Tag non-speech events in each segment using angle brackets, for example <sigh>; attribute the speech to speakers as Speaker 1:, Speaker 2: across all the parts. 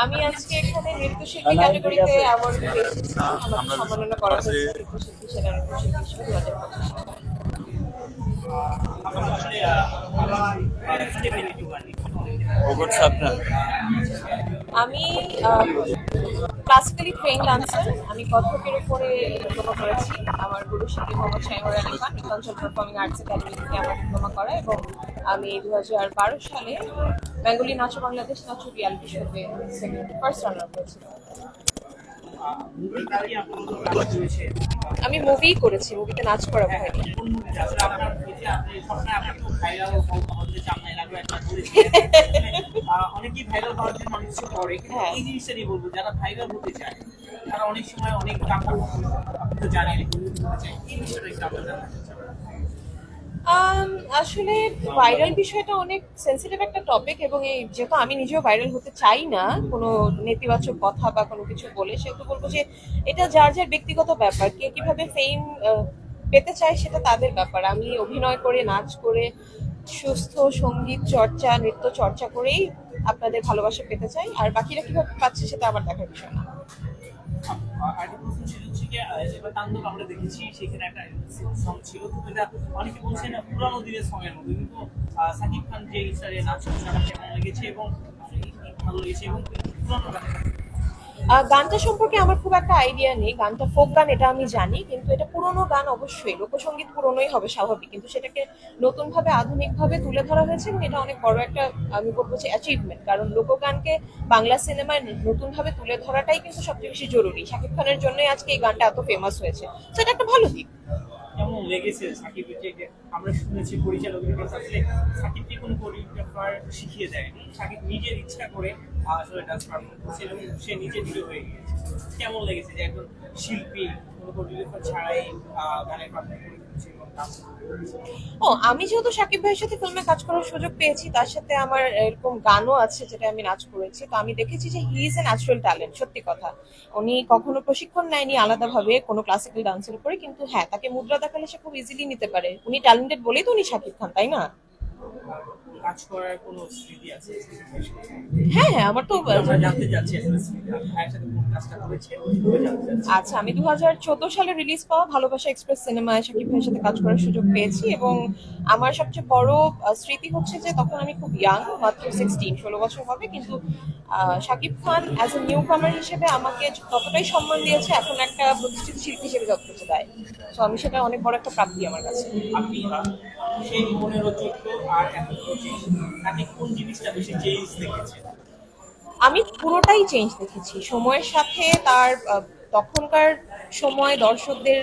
Speaker 1: আমি আজকে এখানে নৃত্যশিল্পী ক্যাটাগরিতে অ্যাওয়ার্ড পেয়েছি। আমাকে সম্মাননা করা হয়েছে নৃত্যশিল্পী সেরা নৃত্যশিল্পী দু হাজার পঁচিশ আমি ক্লাসিক্যালি ট্রেন ডান্সার আমি কত্থকের উপরে ডিপ্লোমা করেছি। আমার গুরু শিল্পী Mohammad Shahimur Ali Khan Mithanchal performing arts academy থেকে আমার ডিপ্লোমা করা এবং আমি দু হাজার বারো সালে বেঙ্গলি নাচ বাংলাদেশ নাচো রিয়ালিটি শোতে ফার্স্ট রানার করেছিলাম আমি মুভি করেছি মুভিতে নাচ করা হয়নি। <laughs>
Speaker 2: অনেকেই ভাইরাল হওয়ার জন্য অনেক কিছু করে কিন্তু
Speaker 1: হ্যাঁ।
Speaker 2: এই জিনিসটা বলব যারা ভাইরাল হতে চায় তারা অনেক সময় অনেক টাকা আপনি তো জানেন এই বিষয়টা একটু আপনার জানতে
Speaker 1: আসলে ভাইরাল বিষয়টা অনেক সেন্সিটিভ একটা টপিক এবং এই যেহেতু আমি নিজেও ভাইরাল হতে চাই না কোনো নেতিবাচক কথা বা কোনো কিছু বলে সেহেতু বলব যে এটা যার যার ব্যক্তিগত ব্যাপার কে কীভাবে ফেম পেতে চায় সেটা তাদের ব্যাপার। আমি অভিনয় করে নাচ করে সুস্থ সংগীত চর্চা, নৃত্য চর্চা করেই আপনাদের ভালোবাসা পেতে চাই। আর বাকিরা কীভাবে পাচ্ছে সেটা আমার দেখার বিষয় না।
Speaker 2: ছিল আমরা দেখেছি, সেখানে একটা দিনের মধ্যে। কিন্তু সাকিব খান যে কেমন লেগেছে এবং ভালো লেগেছে এবং
Speaker 1: গানটা সম্পর্কে আমার খুব একটা আইডিয়া নেই। গানটা ফোক গান, এটা আমি জানি, কিন্তু এটা পুরনো গান অবশ্যই। লোকসঙ্গীত পুরোনোই হবে স্বাভাবিক, কিন্তু সেটাকে নতুনভাবে, আধুনিকভাবে তুলে ধরা হয়েছে এবং এটা অনেক বড় একটা, আমি বলব যে অ্যাচিভমেন্ট কারণ লোকগানকে বাংলা সিনেমায় নতুনভাবে তুলে ধরাটাই কিন্তু সবচেয়ে বেশি জরুরি। শাকিব খানের জন্যই আজকে এই গানটা এত ফেমাস হয়েছে। তো এটা একটা ভালো দিক।
Speaker 2: কেমন লেগেছে আমরা শুনেছি পরিচালকের কোনো কোরিওগ্রাফার শিখিয়ে দেয়নি? সাকিব নিজের ইচ্ছা করে আসলে ডান্স পারফর্ম সে নিজে নিজে হয়ে গিয়েছে। কেমন লেগেছে যে একজন শিল্পী, কোনো কোরিওগ্রাফার ছাড়াই গানের পারফর্ম।
Speaker 1: ও, আমি যেহেতু সাকিব ভাইয়ের সাথে ফিল্মে কাজ করার সুযোগ পেয়েছি, তার সাথে আমার এরকম গানও আছে যেটা আমি নাচ করেছি। তো আমি দেখেছি যে he is a natural talent সত্যি কথা। উনি কখনো প্রশিক্ষণ নেয়নি আলাদাভাবে কোনো ক্লাসিক্যাল ডান্সের উপরে, কিন্তু হ্যাঁ তাকে মুদ্রা দেখালে সে খুব ইজিলি নিতে পারে। উনি ট্যালেন্টেড বলেই তো উনি সাকিব খান, তাই না?
Speaker 2: কাজ করার কোনো স্মৃতি আছে?
Speaker 1: হ্যাঁ হ্যাঁ আমার তো
Speaker 2: আমরা জানতে চাচ্ছি আসলে ভাইয়ের সাথে কোন কাজটা করেছে? ওটা জানতে চাচ্ছি।
Speaker 1: আচ্ছা আমি দু হাজার চোদ্দ সালে রিলিজ পাওয়া ভালোবাসা এক্সপ্রেস সিনেমায় শাকিব ভাইয়ের সাথে কাজ করার সুযোগ পেয়েছি এবং আমার সবচেয়ে বড় স্মৃতি হচ্ছে যে তখন আমি খুব ইয়াং মাত্র সিক্সটিন ষোলো বছর হবে কিন্তু Shakib Khan as a newcomer হিসেবে আমাকে ততটাই সম্মান দিয়েছে এখন একটা প্রতিষ্ঠিত শিল্পী হিসেবে যতটুকু দেয়। তো আমি সেটা অনেক বড় একটা প্রাপ্তি আমার কাছে।
Speaker 2: আপনি সেই চোদ্দ আর আপনি কোন জিনিসটা বেশি চেঞ্জ দেখেছেন
Speaker 1: আমি পুরোটাই চেঞ্জ দেখেছি। সময়ের সাথে তার তখনকার সময় দর্শকদের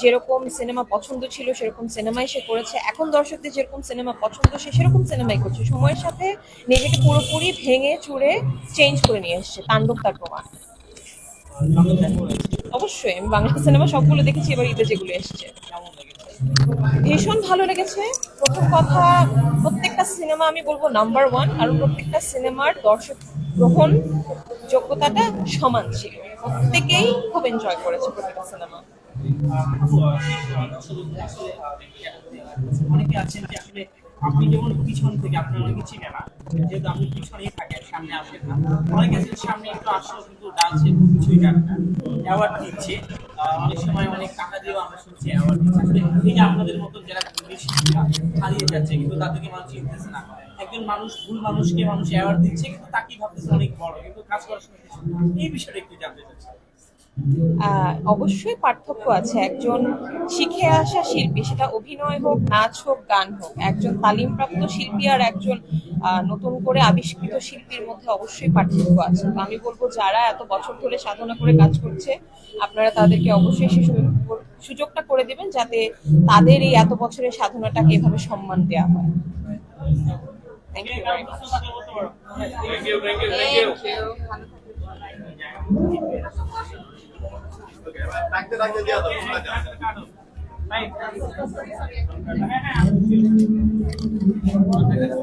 Speaker 1: যেরকম সিনেমা পছন্দ ছিল সেরকম সিনেমাই সে করেছে। এখন দর্শকদের যেরকম সিনেমা পছন্দ সে সেরকম সিনেমাই করছে। সময়ের সাথে নিজেকে পুরোপুরি ভেঙে চুরে চেঞ্জ করে নিয়ে এসছে তাণ্ডব তার প্রমাণ। অবশ্যই আমি বাংলা সিনেমা সবগুলো দেখেছি এবার ঈদে যেগুলো এসছে। ভীষণ ভালো লেগেছে। প্রথম কথা, প্রত্যেকটা সিনেমা আমি বলব নাম্বার ওয়ান কারণ প্রত্যেকটা সিনেমার দর্শক গ্রহণ যোগ্যতাটা সমান ছিল। প্রত্যেকেই খুব এনজয় করেছে প্রত্যেকটা সিনেমা।
Speaker 2: অনেকে আছেন যে আসলে আপনি যেমন পিছন থেকে আপনার অনেকে চিনে না, যেহেতু আপনি পিছনেই থাকেন, সামনে আসেন না। অনেকে আছেন সামনে একটু আসলেও কিন্তু ডান্সের কিছুই জানে না। অ্যাওয়ার্ড দিচ্ছে অনেক সময় অনেক টাকা দিয়েও আমরা শুনছি আসলে এই যে মতন যারা শিল্পীরা হারিয়ে যাচ্ছে, কিন্তু তাদেরকে মানুষ চিনতেছে না। একজন মানুষ, ভুল মানুষকে মানুষ অ্যাওয়ার্ড দিচ্ছে, কিন্তু তাকেই ভাবতেছে অনেক বড়, কিন্তু কাজ করার সময় এই বিষয়টা একটু জানতে চাচ্ছি।
Speaker 1: অবশ্যই পার্থক্য আছে। একজন শিখে আসা শিল্পী সেটা অভিনয় হোক নাচ হোক গান হোক একজন তালিমপ্রাপ্ত শিল্পী আর একজন নতুন করে আবিষ্কৃত শিল্পীর মধ্যে অবশ্যই পার্থক্য আছে। তো আমি বলব যারা এত বছর ধরে সাধনা করে কাজ করছে আপনারা তাদেরকে অবশ্যই সে সুযোগ- সুযোগটা করে দেবেন যাতে তাদের এই এত বছরের সাধনাটাকে এভাবে সম্মান দেওয়া হয়। Thank you very much
Speaker 2: Thank you, thank you, thank you.